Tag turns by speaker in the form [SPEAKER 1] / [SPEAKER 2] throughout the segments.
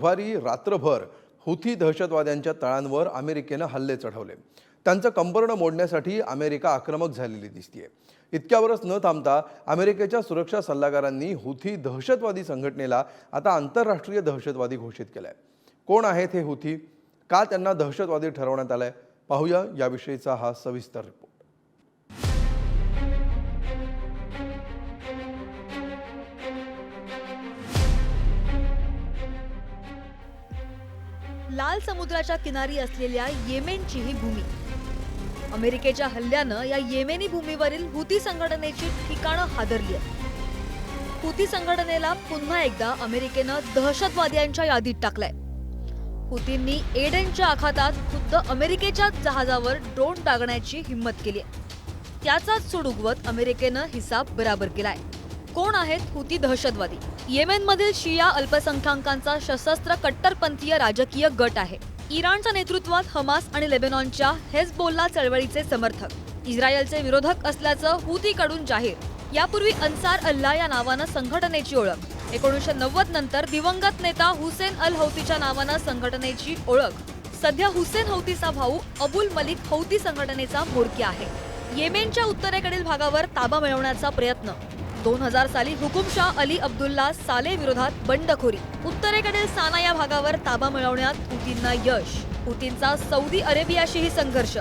[SPEAKER 1] बुधवारी रात्रभर हुथी दहशतवाद्यांच्या तळांवर अमेरिकेनं हल्ले चढवले. त्यांचं कंबरणं मोडण्यासाठी अमेरिका आक्रमक झालेली दिसतीये. इतक्यावरच न थांबता अमेरिकेच्या सुरक्षा सल्लागारांनी हुथी दहशतवादी संघटनेला आता आंतरराष्ट्रीय दहशतवादी घोषित केलंय. कोण आहेत हे हुथी? का त्यांना दहशतवादी ठरवण्यात आलंय? पाहूया याविषयीचा हा सविस्तर रिपोर्ट
[SPEAKER 2] लाल समुद्राच्या किनारी असलेल्या येमेनची ही भूमी. अमेरिकेच्या हल्ल्यानं या येमेनी भूमीवरील हुती संघटनेची ठिकाणं हादरली आहेत. हुती संघटनेला पुन्हा एकदा अमेरिकेनं दहशतवाद्यांच्या यादीत टाकलंय. हुतींनी एडेनच्या आखातात खुद्द अमेरिकेच्या जहाजावर ड्रोन टाकण्याची हिंमत केली आहे. त्याचाच सूड उगवत अमेरिकेनं हिसाब बराबर केलाय. कोण आहेत हुती दहशतवादी? येमेनमधील शिया अल्पसंख्याकांचा सशस्त्र कट्टरपंथीय राजकीय गट आहे. इराणच्या नेतृत्वात हमास आणि लेबेनॉनच्या हेजबोल्ला चळवळीचे समर्थक. इस्रायलचे विरोधक असल्याचं हुतीकडून जाहीर. यापूर्वी अन्सार अल्ला या नावानं संघटनेची ओळख. एकोणीसशे नव्वद नंतर दिवंगत नेता हुसेन अल हौतीच्या नावानं संघटनेची ओळख. सध्या हुसेन हौतीचा भाऊ अबुल मलिक हौती संघटनेचा म्होरकी आहे. येमेनच्या उत्तरेकडील भागावर ताबा मिळवण्याचा प्रयत्न. दोन हजार साली हुकुमशाह अली अब्दुल्ला साले विरोधात बंडखोरी. उत्तरेकडील साना या भागावर ताबा मिळवण्यात हुतींना यश हुतींचा सौदी अरेबियाशीही संघर्ष.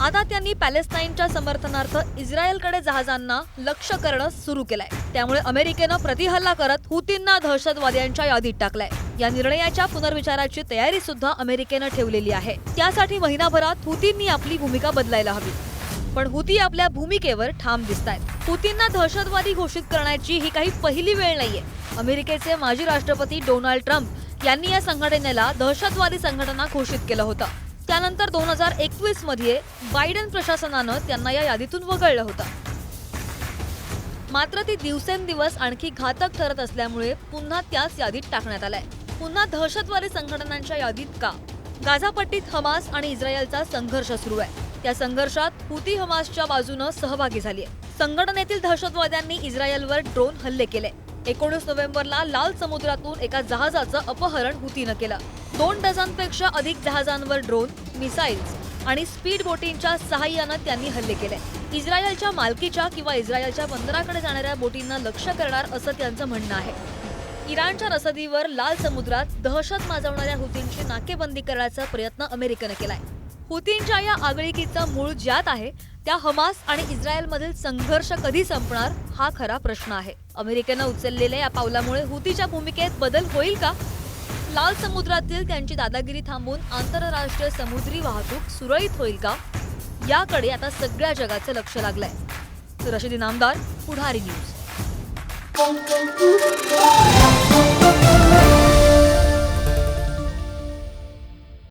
[SPEAKER 2] आता त्यांनी पॅलेस्टाईनच्या समर्थनार्थ इस्रायलकडे जहाजांना लक्ष करणं सुरू केलंय. त्यामुळे अमेरिकेनं प्रतिहल्ला करत हुतींना दहशतवाद्यांच्या यादीत टाकलंय. या निर्णयाच्या पुनर्विचाराची तयारी सुद्धा अमेरिकेनं ठेवलेली आहे. त्यासाठी महिनाभरात हुतींनी आपली भूमिका बदलायला हवी. पण हुती आपल्या भूमिकेवर ठाम दिसत आहेत हुतींना दहशतवादी घोषित करण्याची ही काही पहिली वेळ नाहीये. अमेरिकेचे माजी राष्ट्रपती डोनाल्ड ट्रम्प यांनी या संघटनेला दहशतवादी संघटना घोषित केलं होतं. त्यानंतर दोन हजार एकवीसमध्ये बायडन प्रशासनानं त्यांना या यादीतून वगळलं होतं. मात्र ती दिवसेंदिवस आणखी घातक ठरत असल्यामुळे पुन्हा त्याच यादीत टाकण्यात आलाय. पुन्हा दहशतवादी संघटनांच्या यादीत का? गाझापट्टीत हमास आणि इस्रायलचा संघर्ष सुरू आहे. त्या संघर्षात हुती हमासच्या बाजूनं सहभागी झाली आहे संघटनेतील दहशतवाद्यांनी इस्रायलवर ड्रोन हल्ले केले. एकोणीस नोव्हेंबरला लाल समुद्रातून एका जहाजाचं अपहरण हुतीनं केलं. दोन डझनपेक्षा अधिक जहाजांवर ड्रोन मिसाईल्स आणि स्पीड बोटींच्या सहाय्यानं त्यांनी हल्ले केले. इस्रायलच्या मालकीच्या किंवा इस्रायलच्या बंदराकडे जाणाऱ्या बोटींना लक्ष करणार असं त्यांचं म्हणणं आहे. इराणच्या रसदीवर लाल समुद्रात दहशत माजवणाऱ्या हुतींची नाकेबंदी करण्याचा प्रयत्न अमेरिकेनं केलाय. हुतींच्या या आगळीकीचं मूळ ज्यात आहे त्या हमास आणि इस्रायलमधील संघर्ष कधी संपणार हा खरा प्रश्न आहे. अमेरिकेनं उचललेल्या या पावलामुळे हुतीच्या भूमिकेत बदल होईल का? लाल समुद्रातील त्यांची दादागिरी थांबून आंतरराष्ट्रीय समुद्री वाहतूक सुरळीत होईल का? याकडे आता सगळ्या जगाचं लक्ष लागलंय. सुरशिद इनामदार पुढारी न्यूज.